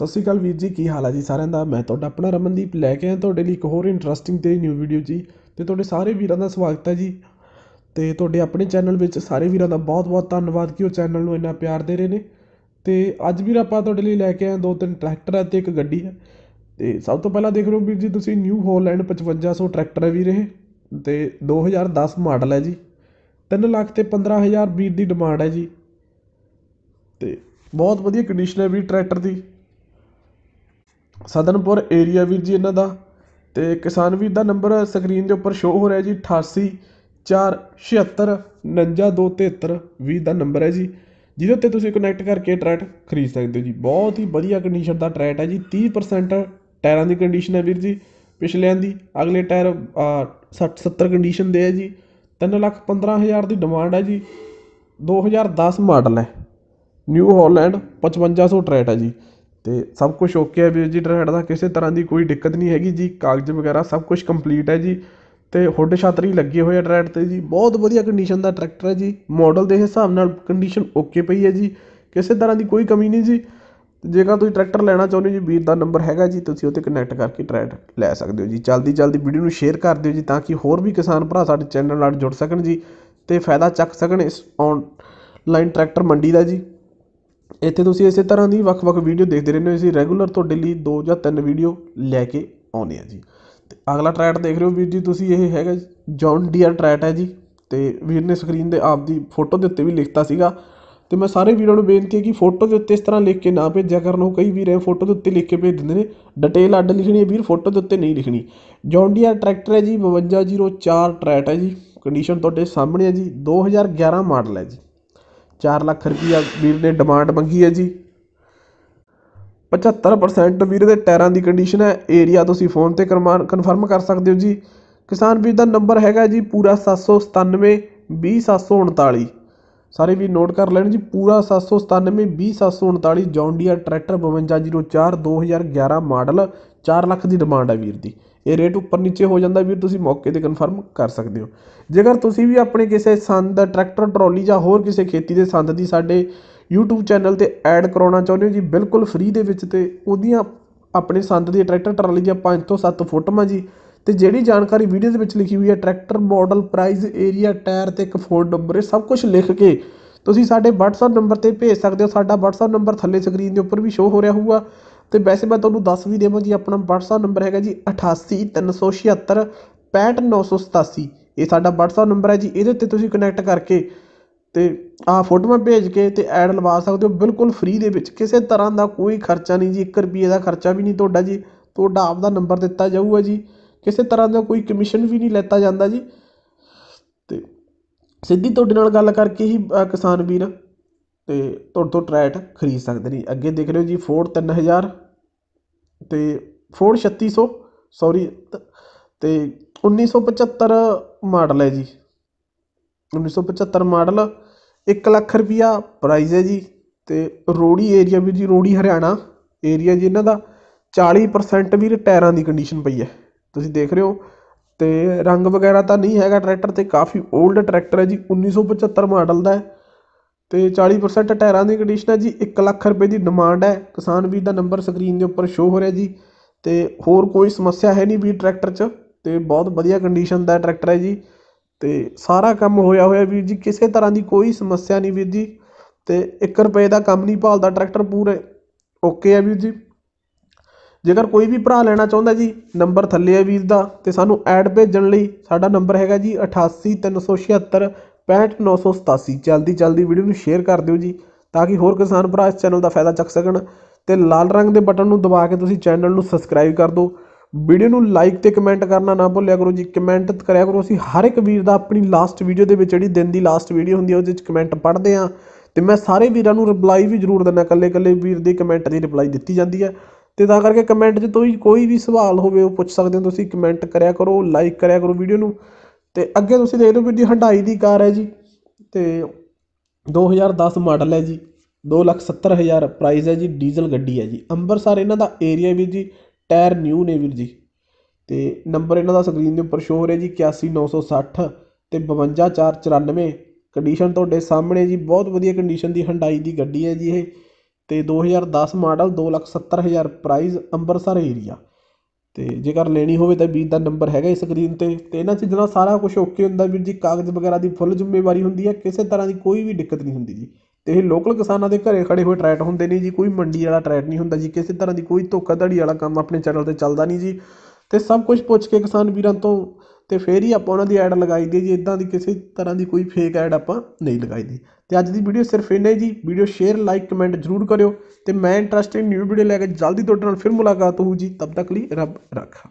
ਸਤਿ ਸ਼੍ਰੀ ਅਕਾਲ ਵੀਰ ਜੀ, ਕੀ ਹਾਲ ਹੈ ਜੀ ਸਾਰਿਆਂ ਦਾ? ਮੈਂ ਤੁਹਾਡਾ ਆਪਣਾ ਰਮਨਦੀਪ ਲੈ ਕੇ ਆਇਆ ਤੁਹਾਡੇ ਲਈ ਇੱਕ ਹੋਰ ਇੰਟਰਸਟਿੰਗ ਤੇ ਨਿਊ ਵੀਡੀਓ ਜੀ ਤੇ ਤੁਹਾਡੇ ਸਾਰੇ ਵੀਰਾਂ ਦਾ ਸਵਾਗਤ ਹੈ ਜੀ। ਤੇ ਤੁਹਾਡੇ ਆਪਣੇ ਚੈਨਲ ਵਿੱਚ ਸਾਰੇ ਵੀਰਾਂ ਦਾ ਬਹੁਤ ਬਹੁਤ ਧੰਨਵਾਦ ਕਿ ਉਹ ਚੈਨਲ ਨੂੰ ਇੰਨਾ ਪਿਆਰ ਦੇ ਰਹੇ ਨੇ। ਤੇ ਅੱਜ ਵੀਰ ਆਪਾਂ ਤੁਹਾਡੇ ਲਈ ਲੈ ਕੇ ਆਏ ਦੋ ਤਿੰਨ ਟਰੈਕਟਰ ਹੈ ਤੇ ਇੱਕ ਗੱਡੀ ਹੈ। ਤੇ ਸਭ ਤੋਂ ਪਹਿਲਾਂ ਦੇਖ ਰਹੇ ਹੋ ਵੀਰ ਜੀ, ਤੁਸੀਂ ਨਿਊ ਹੋਲੈਂਡ 5500 ਟਰੈਕਟਰ ਹੈ ਵੀਰ ਇਹ। ਤੇ 2010 ਮਾਡਲ ਹੈ ਜੀ। 3 ਲੱਖ ਤੇ 15000 ਵੀਰ ਦੀ ਡਿਮਾਂਡ ਹੈ ਜੀ। ਤੇ ਬਹੁਤ ਵਧੀਆ ਕੰਡੀਸ਼ਨ ਹੈ ਵੀਰ ਟਰੈਕਟਰ ਦੀ। ਸਦਨਪੁਰ ਏਰੀਆ ਵੀਰ ਜੀ ਇਹਨਾਂ ਦਾ ਅਤੇ ਕਿਸਾਨ ਵੀਰ ਦਾ ਨੰਬਰ ਸਕਰੀਨ ਦੇ ਉੱਪਰ ਸ਼ੋ ਹੋ ਰਿਹਾ ਜੀ, ਅਠਾਸੀ, ਚਾਰ ਛਿਹੱਤਰ ਉਣੰਜਾ, ਦੋ, ਤਿਹੱਤਰ, ਵੀਹ ਦਾ ਨੰਬਰ ਹੈ ਜੀ। ਜਿਹਦੇ ਉੱਤੇ ਤੁਸੀਂ ਕਨੈਕਟ ਕਰਕੇ ਟਰੈਟ ਖਰੀਦ ਸਕਦੇ ਹੋ ਜੀ। ਬਹੁਤ ਹੀ ਵਧੀਆ ਕੰਡੀਸ਼ਨ ਦਾ ਟਰੈਟ ਹੈ ਜੀ। 30% ਟਾਇਰਾਂ ਦੀ ਕੰਡੀਸ਼ਨ ਹੈ ਵੀਰ ਜੀ। ਪਿਛਲਿਆਂ ਦੀ ਅਗਲੇ ਟਾਇਰ ਸੱਠ, ਸੱਤਰ ਕੰਡੀਸ਼ਨ ਦੇ ਹੈ ਜੀ। ਤਿੰਨ ਲੱਖ 15000 ਦੀ ਡਿਮਾਂਡ ਹੈ ਜੀ। 2010 ਮਾਡਲ ਹੈ। ਨਿਊ ਹੋਲੈਂਡ ਪਚਵੰਜਾ ਸੌ ਟਰੈਟ ਹੈ ਜੀ। ਅਤੇ ਸਭ ਕੁਛ ਓਕੇ ਹੈ ਵੀਰ ਜੀ ਟਰੈਟ ਦਾ ਕਿਸੇ ਤਰ੍ਹਾਂ ਦੀ ਕੋਈ ਦਿੱਕਤ ਨਹੀਂ ਹੈਗੀ ਜੀ, ਕਾਗਜ਼ ਵਗੈਰਾ ਸਭ ਕੁਛ ਕੰਪਲੀਟ ਹੈ ਜੀ। ਤੇ ਹੁੱਡ ਛਤਰੀ ਲੱਗੇ ਹੋਏ ਆ ਟਰੈਟ ਤੇ ਜੀ, ਬਹੁਤ ਵਧੀਆ ਕੰਡੀਸ਼ਨ ਦਾ ਟਰੈਕਟਰ ਹੈ ਜੀ। ਮੋਡਲ ਦੇ ਹਿਸਾਬ ਨਾਲ ਕੰਡੀਸ਼ਨ ਓਕੇ ਪਈ ਹੈ ਜੀ, ਕਿਸੇ ਤਰ੍ਹਾਂ ਦੀ ਕੋਈ ਕਮੀ ਨਹੀਂ ਜੀ। ਜੇਕਰ ਤੁਸੀਂ ਟਰੈਕਟਰ ਲੈਣਾ ਚਾਹੁੰਦੇ ਹੋ ਜੀ, ਵੀਰ ਦਾ ਨੰਬਰ ਹੈਗਾ ਜੀ, ਤੁਸੀਂ ਉਹ 'ਤੇ ਕਨੈਕਟ ਕਰਕੇ ਟਰੈਟ ਲੈ ਸਕਦੇ ਹੋ ਜੀ। ਜਲਦੀ ਜਲਦੀ ਵੀਡੀਓ ਨੂੰ ਸ਼ੇਅਰ ਕਰ ਦਿਓ ਜੀ, ਤਾਂ ਕਿ ਹੋਰ ਵੀ ਕਿਸਾਨ ਭਰਾ ਸਾਡੇ ਚੈਨਲ ਨਾਲ ਜੁੜ ਸਕਣ ਜੀ ਅਤੇ ਫਾਇਦਾ ਚੱਕ ਸਕਣ ਇਸ ਔਨਲਾਈਨ ਟਰੈਕਟਰ ਮੰਡੀ ਦਾ ਜੀ। ਇੱਥੇ ਤੁਸੀਂ ਇਸੇ ਤਰ੍ਹਾਂ ਦੀ ਵੱਖ-ਵੱਖ ਵੀਡੀਓ ਦੇਖਦੇ ਰਹਿੰਦੇ ਹੋ, ਅਸੀਂ ਰੈਗੂਲਰ ਤੁਹਾਡੇ ਲਈ ਦੋ ਜਾਂ ਤਿੰਨ ਵੀਡੀਓ ਲੈ ਕੇ ਆਉਂਦੇ ਹਾਂ ਜੀ। ਅਤੇ ਅਗਲਾ ਟਰੈਟ ਦੇਖ ਰਹੇ ਹੋ ਵੀਰ ਜੀ ਤੁਸੀਂ, ਇਹ ਹੈਗਾ ਜੌਨ ਡੀਅਰ ਟਰੈਟ ਹੈ ਜੀ। ਅਤੇ ਵੀਰ ਨੇ ਸਕਰੀਨ ਦੇ ਆਪਦੀ ਫੋਟੋ ਦੇ ਉੱਤੇ ਵੀ ਲਿਖਤਾ ਸੀਗਾ। ਅਤੇ ਮੈਂ ਸਾਰੇ ਵੀਰਾਂ ਨੂੰ ਬੇਨਤੀ ਹੈ ਕਿ ਫੋਟੋ ਦੇ ਉੱਤੇ ਇਸ ਤਰ੍ਹਾਂ ਲਿਖ ਕੇ ਨਾ ਭੇਜਿਆ ਕਰਨ, ਉਹ ਕਈ ਵੀਰ ਇਹ ਫੋਟੋ ਦੇ ਉੱਤੇ ਲਿਖ ਕੇ ਭੇਜ ਦਿੰਦੇ ਨੇ। ਡਿਟੇਲ ਅੱਡ ਲਿਖਣੀ ਹੈ ਵੀਰ ਫੋਟੋ ਦੇ ਉੱਤੇ ਨਹੀਂ ਲਿਖਣੀ। ਜੌਨ ਡੀਅਰ ਟਰੈਕਟਰ ਹੈ ਜੀ 5204 ਟਰੈਟ ਹੈ ਜੀ। ਕੰਡੀਸ਼ਨ ਤੁਹਾਡੇ ਸਾਹਮਣੇ ਹੈ ਜੀ 2011 ਮਾਡਲ ਹੈ ਜੀ। ਚਾਰ ਲੱਖ ਰੁਪਈਆ ਵੀਰ ਨੇ ਡਿਮਾਂਡ ਮੰਗੀ ਹੈ ਜੀ। 75% ਵੀਰ ਦੇ ਟਾਇਰਾਂ ਦੀ ਕੰਡੀਸ਼ਨ ਹੈ। ਏਰੀਆ ਤੁਸੀਂ ਫੋਨ ਤੇ ਕਨਫਰਮ ਕਰ ਸਕਦੇ ਹੋ ਜੀ। ਕਿਸਾਨ ਵੀਰ ਦਾ ਨੰਬਰ ਹੈਗਾ ਜੀ ਪੂਰਾ 797 20739 ਸਾਰੇ ਵੀ ਨੋਟ ਕਰ ਲੈਣ ਜੀ, ਪੂਰਾ 797 20739 ਜੌਂਡੀਆ ਟਰੈਕਟਰ 5204 2011 ਮਾਡਲ 4 ਲੱਖ ਦੀ ਡਿਮਾਂਡ ਹੈ ਵੀਰ ਦੀ। ਇਹ ਰੇਟ ਉੱਪਰ ਨੀਚੇ ਹੋ ਜਾਂਦਾ ਵੀਰ, ਤੁਸੀਂ ਮੌਕੇ ਤੇ ਕਨਫਰਮ ਕਰ ਸਕਦੇ ਹੋ। ਜੇਕਰ ਤੁਸੀਂ ਵੀ ਆਪਣੇ ਕਿਸੇ ਸੰਦ ਟਰੈਕਟਰ ਟਰਾਲੀ ਜਾਂ ਹੋਰ ਕਿਸੇ ਖੇਤੀ ਦੇ ਸੰਦ ਦੀ ਸਾਡੇ YouTube ਚੈਨਲ ਤੇ ਐਡ ਕਰਾਉਣਾ ਚਾਹੁੰਦੇ ਹੋ ਜੀ, ਬਿਲਕੁਲ ਫ੍ਰੀ ਦੇ ਵਿੱਚ ਤੇ ਉਹਦੀਆਂ ਆਪਣੇ ਸੰਦ ਦੀ ਟਰੈਕਟਰ ਟਰਾਲੀ ਦੀਆਂ 5 ਤੋਂ 7 ਫੋਟੋਆਂ ਜੀ ਅਤੇ ਜਿਹੜੀ ਜਾਣਕਾਰੀ ਵੀਡੀਓ ਦੇ ਵਿੱਚ ਲਿਖੀ ਹੋਈ ਹੈ tractor model price area tyre ਅਤੇ ਇੱਕ ਫੋਨ ਨੰਬਰ ਇਹ ਸਭ ਕੁਝ ਲਿਖ ਕੇ ਤੁਸੀਂ ਸਾਡੇ WhatsApp ਨੰਬਰ ਤੇ ਭੇਜ ਸਕਦੇ ਹੋ। ਸਾਡਾ WhatsApp ਨੰਬਰ ਥੱਲੇ ਸਕਰੀਨ ਦੇ ਉੱਪਰ ਵੀ ਸ਼ੋ ਹੋ ਰਿਹਾ ਹੋਊਗਾ। ਤੇ ਵੈਸੇ ਮੈਂ ਤੁਹਾਨੂੰ ਦੱਸ ਵੀ ਦੇਵਾਂ ਜੀ, ਆਪਣਾ WhatsApp ਨੰਬਰ ਹੈਗਾ ਜੀ 88376 65987 ਇਹ ਸਾਡਾ WhatsApp ਨੰਬਰ ਹੈ ਜੀ, ਇਹਦੇ ਉੱਤੇ ਤੁਸੀਂ ਕਨੈਕਟ ਕਰਕੇ ਤੇ ਆਹ ਫੋਟੋਆਂ ਭੇਜ ਕੇ ਤੇ ਐਡ ਲਵਾ ਸਕਦੇ ਹੋ। ਬਿਲਕੁਲ ਫ੍ਰੀ ਦੇ ਵਿੱਚ, ਕਿਸੇ ਤਰ੍ਹਾਂ ਦਾ ਕੋਈ ਖਰਚਾ ਨਹੀਂ ਜੀ 1 ਰੁਪਏ ਦਾ ਖਰਚਾ ਵੀ ਨਹੀਂ ਤੁਹਾਡਾ ਜੀ। ਤੁਹਾਡਾ ਆਪ ਦਾ ਨੰਬਰ ਦਿੱਤਾ ਜਾਊਗਾ ਜੀ। ਕਿਸੇ ਤਰ੍ਹਾਂ ਦਾ ਕੋਈ ਕਮਿਸ਼ਨ ਵੀ ਨਹੀਂ ਲੈਤਾ ਜਾਂਦਾ ਜੀ। ਅਤੇ ਸਿੱਧੀ ਤੁਹਾਡੇ ਨਾਲ ਗੱਲ ਕਰਕੇ ਹੀ ਕਿਸਾਨ ਵੀਰ ਅਤੇ ਤੁਹਾਡੇ ਤੋਂ ਟਰੈਟ ਖਰੀਦ ਸਕਦੇ ਨੇ। ਅੱਗੇ ਦੇਖ ਰਹੇ ਹੋ ਜੀ ਫੋਰਡ 3000 ਤੇ ਫੋਰਡ 3600 ਸੌਰੀ ਤੇ 1975 ਮਾਡਲ ਹੈ ਜੀ। 1975 ਮਾਡਲ 1 ਲੱਖ ਰੁਪਈਆ ਪ੍ਰਾਈਜ਼ ਹੈ ਜੀ। ਅਤੇ ਰੋੜੀ ਏਰੀਆ ਵੀ ਜੀ, ਰੋੜੀ ਹਰਿਆਣਾ ਏਰੀਆ ਜੀ, ਇਹਨਾਂ ਦਾ 40% ਵੀਰ ਟਾਇਰਾਂ ਦੀ ਕੰਡੀਸ਼ਨ ਪਈ ਹੈ। ਤੁਸੀਂ ਦੇਖ ਰਹੇ ਹੋ। ਅਤੇ ਰੰਗ ਵਗੈਰਾ ਤਾਂ ਨਹੀਂ ਹੈਗਾ ਟਰੈਕਟਰ ਤੇ, ਕਾਫੀ ਓਲਡ ਟਰੈਕਟਰ ਹੈ ਜੀ 1975 ਮਾਡਲ ਦਾ ਹੈ। ਤੇ 40% ਟਾਇਰਾਂ ਦੀ ਕੰਡੀਸ਼ਨ ਹੈ ਜੀ, ਇੱਕ ਲੱਖ ਰੁਪਏ ਦੀ ਡਿਮਾਂਡ ਹੈ। ਕਿਸਾਨ ਵੀਰ ਦਾ ਨੰਬਰ ਸਕਰੀਨ ਦੇ ਉੱਪਰ ਸ਼ੋ ਹੋ ਰਿਹਾ ਜੀ। ਅਤੇ ਹੋਰ ਕੋਈ ਸਮੱਸਿਆ ਹੈ ਨਹੀਂ ਵੀਰ ਟਰੈਕਟਰ 'ਚ। ਅਤੇ ਬਹੁਤ ਵਧੀਆ ਕੰਡੀਸ਼ਨ ਦਾ ਟਰੈਕਟਰ ਹੈ ਜੀ। ਅਤੇ ਸਾਰਾ ਕੰਮ ਹੋਇਆ ਹੋਇਆ ਵੀਰ ਜੀ, ਕਿਸੇ ਤਰ੍ਹਾਂ ਦੀ ਕੋਈ ਸਮੱਸਿਆ ਨਹੀਂ ਵੀਰ ਜੀ। ਅਤੇ ਇੱਕ ਰੁਪਏ ਦਾ ਕੰਮ ਨਹੀਂ ਭਾਲਦਾ ਟਰੈਕਟਰ ਪੂਰੇ। ਓਕੇ ਹੈ ਵੀਰ ਜੀ। ਜੇਕਰ ਕੋਈ ਵੀ ਭਰਾ ਲੈਣਾ ਚਾਹੁੰਦਾ ਜੀ, ਨੰਬਰ ਥੱਲੇ ਹੈ ਵੀਰ ਦਾ, ਤੇ ਸਾਨੂੰ ਐਡ ਭੇਜਣ ਲਈ ਸਾਡਾ ਨੰਬਰ ਹੈਗਾ ਜੀ 88376 65987 ਜਲਦੀ ਜਲਦੀ ਵੀਡੀਓ ਨੂੰ ਸ਼ੇਅਰ ਕਰ ਦਿਓ ਜੀ, ਤਾਂ ਕਿ ਹੋਰ ਕਿਸਾਨ ਭਰਾ ਇਸ ਚੈਨਲ ਦਾ ਫਾਇਦਾ ਚੱਕ ਸਕਣ ਤੇ ਲਾਲ ਰੰਗ ਦੇ ਬਟਨ ਨੂੰ ਦਬਾ ਕੇ ਤੁਸੀਂ ਚੈਨਲ ਨੂੰ ਸਬਸਕ੍ਰਾਈਬ ਕਰ ਦਿਓ। ਵੀਡੀਓ ਨੂੰ ਲਾਈਕ ਤੇ ਕਮੈਂਟ ਕਰਨਾ ਨਾ ਭੁੱਲਿਆ ਕਰੋ ਜੀ, ਕਮੈਂਟ ਕਰਿਆ ਕਰੋ। ਅਸੀਂ ਹਰ ਇੱਕ ਵੀਰ ਦਾ ਆਪਣੀ ਲਾਸਟ ਵੀਡੀਓ ਦੇ ਵਿੱਚ ਜਿਹੜੀ ਦਿਨ ਦੀ ਲਾਸਟ ਵੀਡੀਓ ਹੁੰਦੀ ਹੈ ਉਹਦੇ ਵਿੱਚ ਕਮੈਂਟ ਪੜ੍ਹਦੇ ਆ। ਤੇ ਮੈਂ ਸਾਰੇ ਵੀਰਾਂ ਨੂੰ ਰਿਪਲਾਈ ਵੀ ਜ਼ਰੂਰ ਦਿੰਦਾ ਇਕੱਲੇ ਇਕੱਲੇ ਵੀਰ ਦੇ ਕਮੈਂਟ ਦੀ ਰਿਪਲਾਈ ਦਿੱਤੀ ਜਾਂਦੀ ਹੈ ਤੇ ਤਾਂ ਕਰਕੇ ਕਮੈਂਟ 'ਚ ਤੁਸੀਂ ਕੋਈ ਵੀ ਸਵਾਲ ਹੋਵੇ, ਉਹ ਪੁੱਛ ਸਕਦੇ ਹੋ ਤੁਸੀਂ ਕਮੈਂਟ ਕਰਿਆ ਕਰੋ ਲਾਈਕ ਕਰਿਆ ਕਰੋ ਵੀਡੀਓ ਨੂੰ। ਤੇ ਅੱਗੇ ਤੁਸੀਂ ਦੇਖ ਰਹੇ ਹੋ ਵੀਰ ਜੀ ਹੰਡਾਈ ਦੀ ਕਾਰ ਹੈ ਜੀ, ਤੇ 2010 ਮਾਡਲ ਹੈ ਜੀ 270000 ਪ੍ਰਾਈਸ ਹੈ ਜੀ ਡੀਜ਼ਲ ਗੱਡੀ ਹੈ ਜੀ। ਅੰਮ੍ਰਿਤਸਰ ਇਹਨਾਂ ਦਾ ਏਰੀਆ ਵੀਰ ਜੀ ਟਾਇਰ ਨਿਊ ਨੇ ਵੀਰ ਜੀ। ਤੇ ਨੰਬਰ ਇਹਨਾਂ ਦਾ ਸਕਰੀਨ ਦੇ ਉੱਪਰ ਸ਼ੋ ਹੋ ਰਿਹਾ ਜੀ 81960 ਤੇ 52494 ਕੰਡੀਸ਼ਨ ਤੁਹਾਡੇ ਸਾਹਮਣੇ ਜੀ, ਬਹੁਤ ਵਧੀਆ ਕੰਡੀਸ਼ਨ ਦੀ ਹੰਡਾਈ ਦੀ ਗੱਡੀ ਹੈ ਜੀ ਇਹ। ਅਤੇ ਦੋ ਹਜ਼ਾਰ ਦਸ ਮਾਡਲ ਦੋ ਲੱਖ ਸੱਤਰ ਹਜ਼ਾਰ ਪ੍ਰਾਈਜ਼ ਅੰਮ੍ਰਿਤਸਰ ਏਰੀਆ ਅਤੇ ਜੇਕਰ ਲੈਣੀ ਹੋਵੇ ਤਾਂ ਵੀਰ ਦਾ ਨੰਬਰ ਹੈਗਾ ਇਸ ਸਕਰੀਨ ਤੇ। ਅਤੇ ਇਹਨਾਂ ਚੀਜ਼ਾਂ ਨਾਲ ਸਾਰਾ ਕੁਛ ਓਕੇ ਹੁੰਦਾ ਵੀਰ ਜੀ। ਕਾਗਜ਼ ਵਗੈਰਾ ਦੀ ਫੁੱਲ ਜ਼ਿੰਮੇਵਾਰੀ ਹੁੰਦੀ ਹੈ। ਕਿਸੇ ਤਰ੍ਹਾਂ ਦੀ ਕੋਈ ਵੀ ਦਿੱਕਤ ਨਹੀਂ ਹੁੰਦੀ ਜੀ। ਅਤੇ ਇਹ ਲੋਕਲ ਕਿਸਾਨਾਂ ਦੇ ਘਰੇ ਖੜ੍ਹੇ ਹੋਏ ਟਰੈਟ ਹੁੰਦੇ ਨੇ ਜੀ। ਕੋਈ ਮੰਡੀ ਵਾਲਾ ਟਰੈਟ ਨਹੀਂ ਹੁੰਦਾ ਜੀ। ਕਿਸੇ ਤਰ੍ਹਾਂ ਦੀ ਕੋਈ ਧੋਖਾਧੜੀ ਵਾਲਾ ਕੰਮ ਆਪਣੇ ਚੈਨਲ ਤੇ ਚੱਲਦਾ ਨਹੀਂ ਜੀ। ਅਤੇ ਸਭ ਕੁਛ ਪੁੱਛ ਕੇ ਕਿਸਾਨ ਵੀਰਾਂ ਤੋਂ ਅਤੇ ਫਿਰ ਹੀ ਆਪਾਂ ਉਹਨਾਂ ਦੀ ਐਡ ਲਗਾਈ ਦੀ ਜੀ ਇੱਦਾਂ ਦੀ ਕਿਸੇ ਤਰ੍ਹਾਂ ਦੀ ਕੋਈ ਫੇਕ ਐਡ ਆਪਾਂ ਨਹੀਂ ਲਗਾਈ ਦੀ ਅਤੇ ਅੱਜ ਦੀ ਵੀਡੀਓ ਸਿਰਫ ਇੰਨਾ ਹੀ ਜੀ ਵੀਡੀਓ ਸ਼ੇਅਰ ਲਾਈਕ ਕਮੈਂਟ ਜ਼ਰੂਰ ਕਰਿਓ ਅਤੇ ਮੈਂ ਇੰਟਰਸਟਿੰਗ ਨਿਊ ਵੀਡੀਓ ਲੈ ਕੇ ਜਲਦੀ ਤੁਹਾਡੇ ਨਾਲ ਫਿਰ ਮੁਲਾਕਾਤ ਹੋਊ ਜੀ, ਤਬ ਤੱਕ ਲਈ ਰੱਬ ਰੱਖਾ।